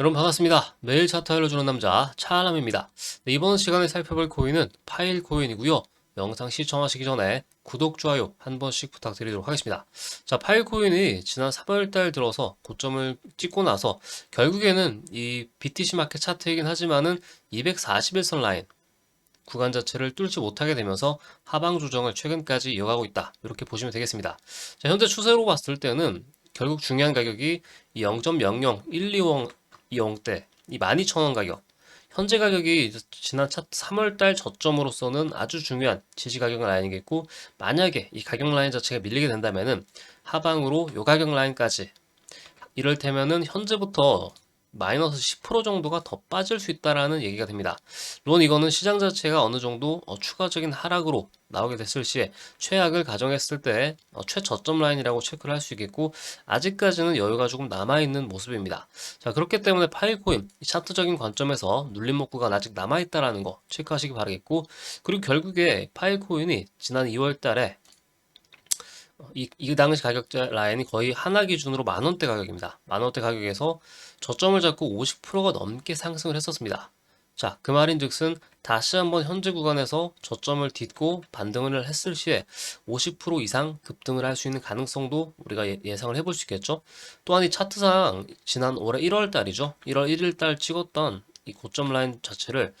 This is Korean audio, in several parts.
여러분 반갑습니다. 매일 차트 알려주는 남자 차람입니다. 네, 이번 시간에 살펴볼 코인은 파일 코인이고요. 영상 시청하시기 전에 구독, 좋아요 한 번씩 부탁드리도록 하겠습니다. 자, 파일 코인이 지난 3월달 들어서 고점을 찍고 나서 결국에는 이 BTC 마켓 차트이긴 하지만은 241선 라인 구간 자체를 뚫지 못하게 되면서 하방 조정을 최근까지 이어가고 있다. 이렇게 보시면 되겠습니다. 자, 현재 추세로 봤을 때는 결국 중요한 가격이 이 0.00120대 이 12,000원 가격. 현재 가격이 지난 차 3월달 저점으로서는 아주 중요한 지지 가격 라인이겠고 만약에 이 가격 라인 자체가 밀리게 된다면은 하방으로 요 가격 라인까지. 이럴테면은 현재부터 마이너스 10% 정도가 더 빠질 수 있다라는 얘기가 됩니다. 물론 이거는 시장 자체가 어느 정도 어, 추가적인 하락으로 나오게 됐을 시에 최악을 가정했을 때 어, 최저점 라인이라고 체크를 할 수 있겠고 아직까지는 여유가 조금 남아있는 모습입니다. 자 그렇기 때문에 파일코인 차트적인 관점에서 눌림목 구간 아직 남아있다라는 거 체크하시기 바라겠고 그리고 결국에 파일코인이 지난 2월 달에 이, 이 당시 가격대 라인이 거의 하나 기준으로 만 원대 가격입니다. 만 원대 가격에서 저점을 잡고 50%가 넘게 상승을 했었습니다. 자, 그 말인 즉슨 다시 한번 현재 구간에서 저점을 딛고 반등을 했을 시에 50% 이상 급등을 할 수 있는 가능성도 우리가 예, 상을 해볼 수 있겠죠. 또한 이 차트상 지난 올해 1월 달이죠. 1월 1일 달 찍었던 이 고점 라인 자체를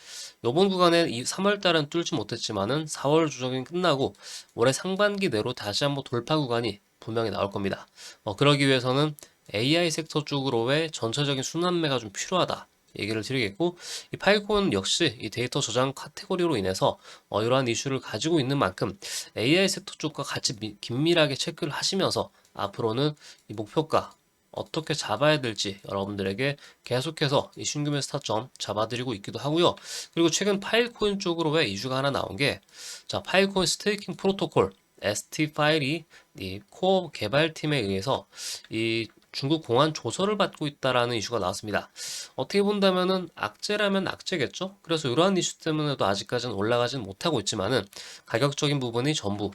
요번 구간에 이 3월 달은 뚫지 못했지만은 4월 조정이 끝나고 올해 상반기 내로 다시 한번 돌파 구간이 분명히 나올 겁니다. 어, 그러기 위해서는 AI 섹터 쪽으로의 전체적인 순환매가 좀 필요하다. 얘기를 드리겠고 이 파일콘 역시 이 데이터 저장 카테고리로 인해서 어, 이러한 이슈를 가지고 있는 만큼 AI 섹터 쪽과 같이 미, 긴밀하게 체크를 하시면서 앞으로는 이 목표가 어떻게 잡아야 될지 여러분들에게 계속해서 이 신규매 스타점 잡아드리고 있기도 하고요. 그리고 최근 파일코인 쪽으로 왜 이슈가 하나 나온 게, 자, 파일코인 스테이킹 프로토콜, ST 파일이 이 코어 개발팀에 의해서 이 중국 공안 조서를 받고 있다라는 이슈가 나왔습니다. 어떻게 본다면은 악재라면 악재겠죠? 그래서 이러한 이슈 때문에도 아직까지는 올라가진 못하고 있지만은 가격적인 부분이 전부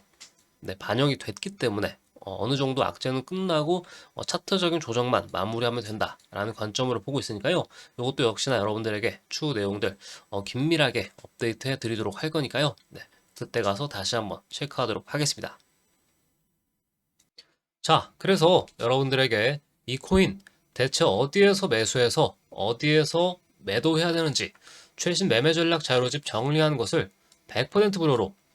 네, 반영이 됐기 때문에 어, 느 정도 악재는 끝나고 어, 차트적인 조정만 마무리하면 된다라는 관점으로 보고 있으니까요. 이것도 역시나 여러분들에게 추후 내용들 어, 긴밀하게 업데이트해 드리도록 할 거니까요. 네, 그때 가서 다시 한번 체크하도록 하겠습니다. 자, 그래서 여러분들에게 이 코인 대체 어디에서 매수해서 어디에서 매도해야 되는지 최신 매매 전략 자료집 정리한 것을 100% 무료로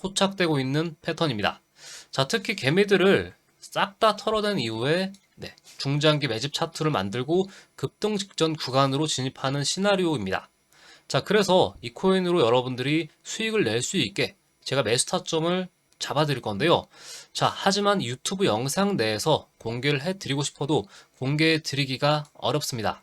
포착되고 있는 패턴입니다. 자, 특히 개미들을 싹 다 털어낸 이후에 네, 중장기 매집 차트를 만들고 급등 직전 구간으로 진입하는 시나리오입니다. 자, 그래서 이 코인으로 여러분들이 수익을 낼 수 있게 제가 매수 타점을 잡아드릴 건데요. 자, 하지만 유튜브 영상 내에서 공개를 해드리고 싶어도 공개해드리기가 어렵습니다.